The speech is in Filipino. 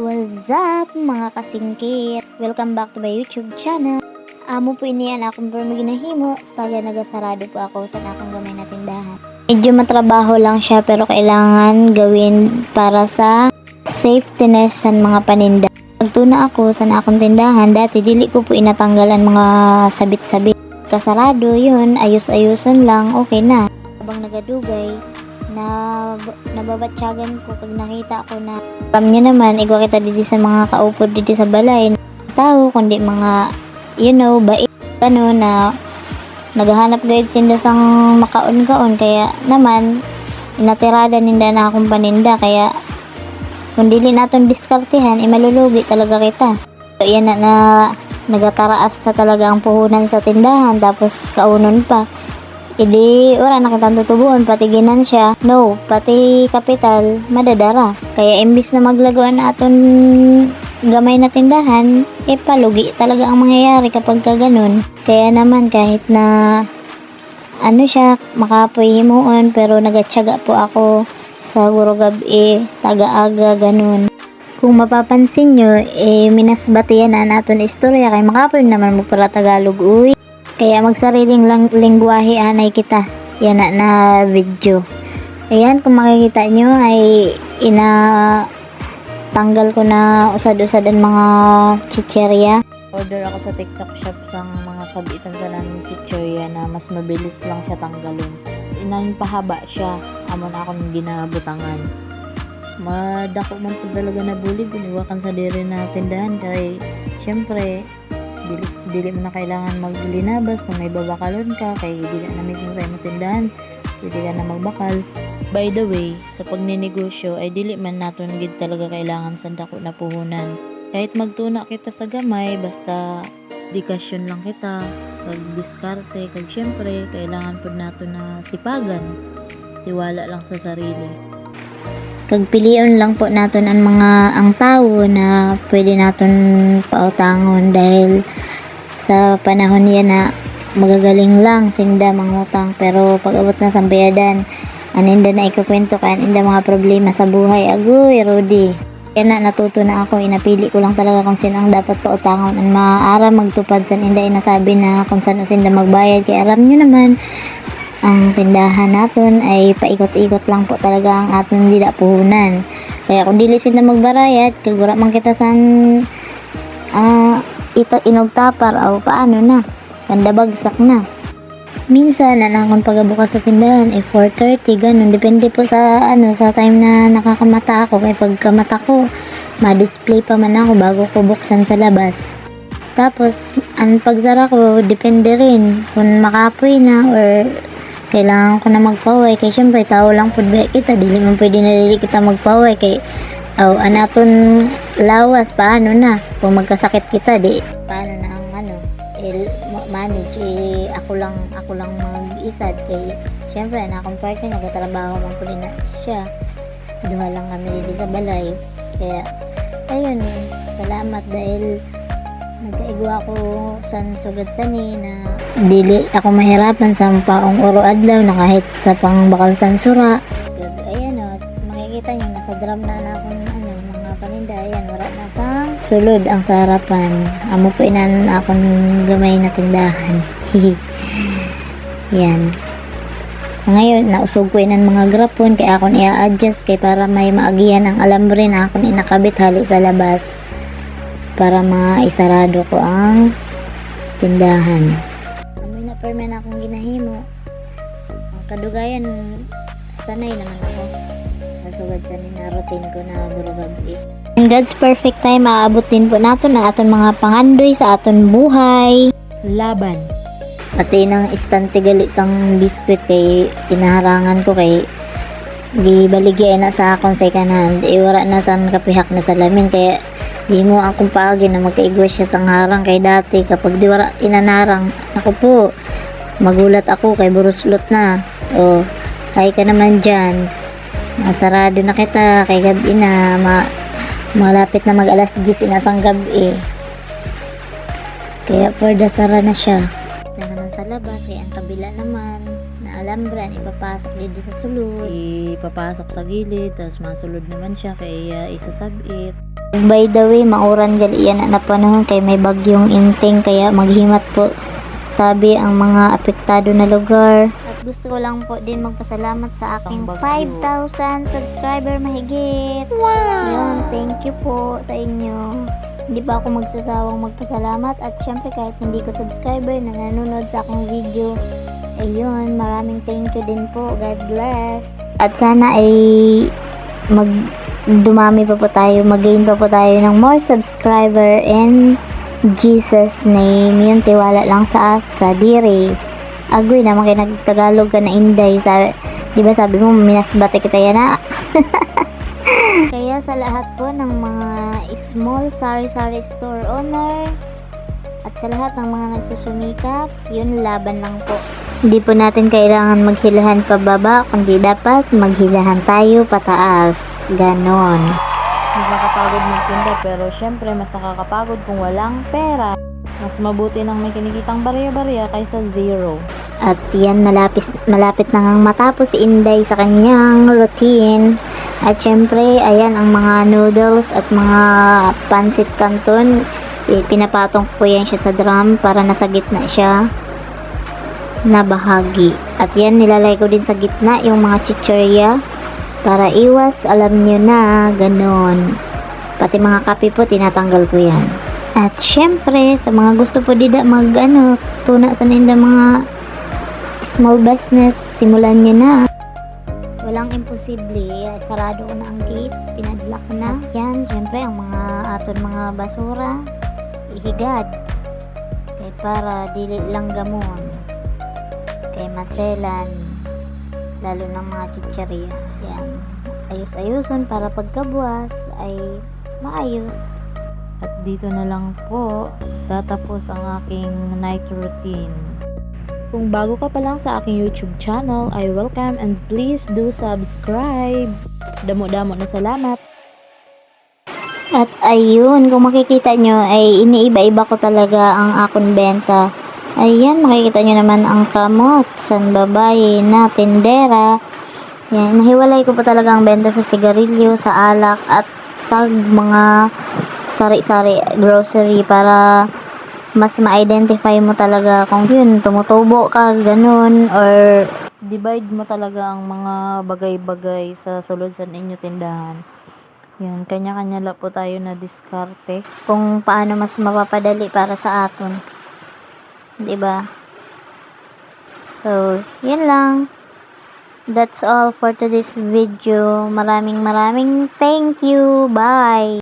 What's up mga kasingkit? Welcome back to my YouTube channel. Amo po iniyan akong pero ginahimo. Taga nagasarado po ako sa akong gamay na tindahan. Medyo matrabaho lang siya pero kailangan gawin para sa safetyness sa mga paninda. Pagtuna ako sa akong tindahan, dati dili ko po inatanggalan mga sabit-sabit. Kasarado yun, ayos-ayusan lang, okay na. Habang nagadugay, na nababatsagan ko pag nakita ko na alam nyo naman, igwa kita dito sa mga kaupod dito sa balay. Tao, kundi mga, you know, bait, ano, na naghahanap guide sinda sang makaon-kaon. Kaya naman, inatirada ninda na akong paninda. Kaya, kung dili naton diskartehan, eh, malulugi talaga kita. So, yan na, na nagataraas na talaga ang puhunan sa tindahan. Tapos, kaunon pa. Idi, wala na kitang tutubuan, pati ginansya. No, pati kapital, madadara. Kaya imbis na maglaguan na aton gamay na tindahan, eh palugi talaga ang mangyayari kapag ka ganun. Kaya naman kahit na ano siya, makapoy himuon, pero nagatsaga po ako sa guro gabi, taga-aga, ganun. Kung mapapansin nyo, eh, minasbatiyan na naton istorya kay makapoy naman mo para Tagalog, uy. Kaya magsariling lang lingwahe anay kita. Yan na, na video. Ayan, kung makikita nyo ay ina tanggal ko na usad-usad ang mga chicherya. Order ako sa TikTok shop sang mga sabitan sa ng chicherya na mas mabilis lang siya tanggalin. Inang pahaba siya. Amon ako ng ginabutangan. Madako man po talaga na bulig. Iniwakan sa diri na tindahan kay syempre dili, dili mo na kailangan maglinabas kung may babakalon ka kay dili na mismo sa imong tindahan dili ka na magbakal. By the way sa pagninegosyo ay dili man naton gid talaga kailangan sa dako na puhunan. Kahit magtuna kita sa gamay basta dikasyon lang kita kag diskarte kag syempre kailangan pud nato na sipagan. Tiwala lang sa sarili kag pilion lang po naton ang mga ang tao na pwede naton pautangon dahil sa panahon niya na magagaling lang singda mangutang pero pag abot na sa bayadan aninda na ikukwento ka aninda mga problema sa buhay. Agoy Rudy. Kaya na natuto na ako. Inapili ko lang talaga kung sino ang dapat pautangon. Ang maaara magtupad sa inda inasabi na kung saan sinda magbayad. Kaya alam nyo naman ang tindahan naton ay paikot-ikot lang po talaga ang aton dila puhunan. Kaya kung dili sila magbarayad, kag wala man kita san ah ita inugtapar o paano na. Kanda bagsak na. Minsan, anakon pagabukas sa tindahan, eh 4.30, ganun. Depende po sa, ano, sa time na nakakamata ako. Kaya pagkamata ko, ma-display pa man ako bago ko buksan sa labas. Tapos, ang pagsara ko, depende rin kung makapoy na or kailangan ko na magpaway kay syempre tao lang pud ba kita? Dili man pwede na dili kita magpaway kay aw anaton lawas paano na? Kung magkasakit kita di paano na ang ano? Eh, ma- manage eh, ako lang ako lang mag-isad kay syempre na akong partner nagatrabaho man pud na siya. Duha lang kami dito sa balay. Kaya ayun salamat dahil nagkaigwa ko san sugad sani na dili ako mahirapan sa paong oro adlaw na kahit sa pang bakal san sura ayan o makikita nyo nasa drum na na akong ano, mga paninda. Ayan wala na sa sulod ang sa harapan. Amo po inan akong gamay na tindahan. Yan ngayon nausog ko inan mga grapon kaya akong i-adjust kay para may maagihan ang alambre na akong inakabit hali sa labas para maisarado ko ang tindahan. Permen akong ginahimo. Kadugayan, sanay naman ako. Nasugad sa na routine ko na guro gabi. In God's perfect time, aabutin po nato na aton mga pangandoy sa aton buhay. Laban. Pati ng istante gali sang biskwit kay pinaharangan ko kay gibaligya na sa akong second hand. Iwara na sa kapihak na salamin kaya Di mo akong paagi na magkaigwa siya sa harang kay dati kapag di wala inanarang. Ako po, magulat ako kay buruslot na. O, hay ka naman dyan. Masarado na kita kay gabi na. Ma malapit na mag alas 10 inasang gabi. Kaya the sara na siya. Na naman sa labas, kaya ang kabila naman na alambran, ipapasok dito sa sulod. Ipapasok sa gilid, tapos masulod naman siya kaya isasabit. By the way, mauran gali yan na panahon kay may bagyong inting kaya maghimat po tabi ang mga apektado na lugar. At gusto ko lang po din magpasalamat sa aking 5,000 subscriber mahigit. Wow! Yun, thank you po sa inyo. Hindi pa ako magsasawang magpasalamat at syempre kahit hindi ko subscriber na nanonood sa aking video, ayun, maraming thank you din po. God bless. At sana ay mag dumami pa po tayo, mag-gain pa po tayo ng more subscriber and Jesus name. Yun, tiwala lang sa sa diri. Agoy naman kay nagtagalog ka na inday. Sabi, di ba sabi mo, minasbate kita yan na. Kaya sa lahat po ng mga small sari-sari store owner at sa lahat ng mga nagsusumikap, yun laban lang po. Hindi po natin kailangan maghilahan pababa, kundi dapat maghilahan tayo pataas. Ganon. Nakakapagod magtinda pero syempre mas nakakapagod kung walang pera. Mas mabuti nang may kinikitang barya-barya kaysa zero. At yan, malapis, malapit na ngang matapos si Inday sa kanyang routine. At syempre, ayan ang mga noodles at mga pansit canton. Pinapatong ko yan siya sa drum para nasa gitna siya na bahagi. At yan, nilalay ko din sa gitna yung mga chichirya para iwas, alam nyo na, ganon. Pati mga kape po, tinatanggal ko yan. At syempre, sa mga gusto po dida mag, ano, tuna sa ninda mga small business, simulan nyo na. Walang imposible. Sarado ko na ang gate. Pinadlock na. At yan, syempre, ang mga aton mga basura, ihigad. Kay para dili lang gamon. Kay maselan. Lalo ng mga chicheria. Yan. Ayos-ayuson para pagkabuas ay maayos. At dito na lang po tatapos ang aking night routine. Kung bago ka pa lang sa aking YouTube channel, I welcome and please do subscribe. Damo-damo na salamat. At ayun, kung makikita nyo, ay iniiba-iba ko talaga ang akong benta. Ayan, makikita nyo naman ang kamot, san babae na tindera. Yan, nahiwalay ko po talaga ang benta sa sigarilyo, sa alak, at sa mga sari-sari grocery para mas ma-identify mo talaga kung yun, tumutubo ka, ganun, or Divide mo talaga ang mga bagay-bagay sa sulod sa inyo tindahan. Yan, kanya-kanya lang po tayo na diskarte. kung paano mas mapapadali para sa aton. 'Di ba? So, yun lang. That's all for today's video. Maraming maraming thank you. Bye.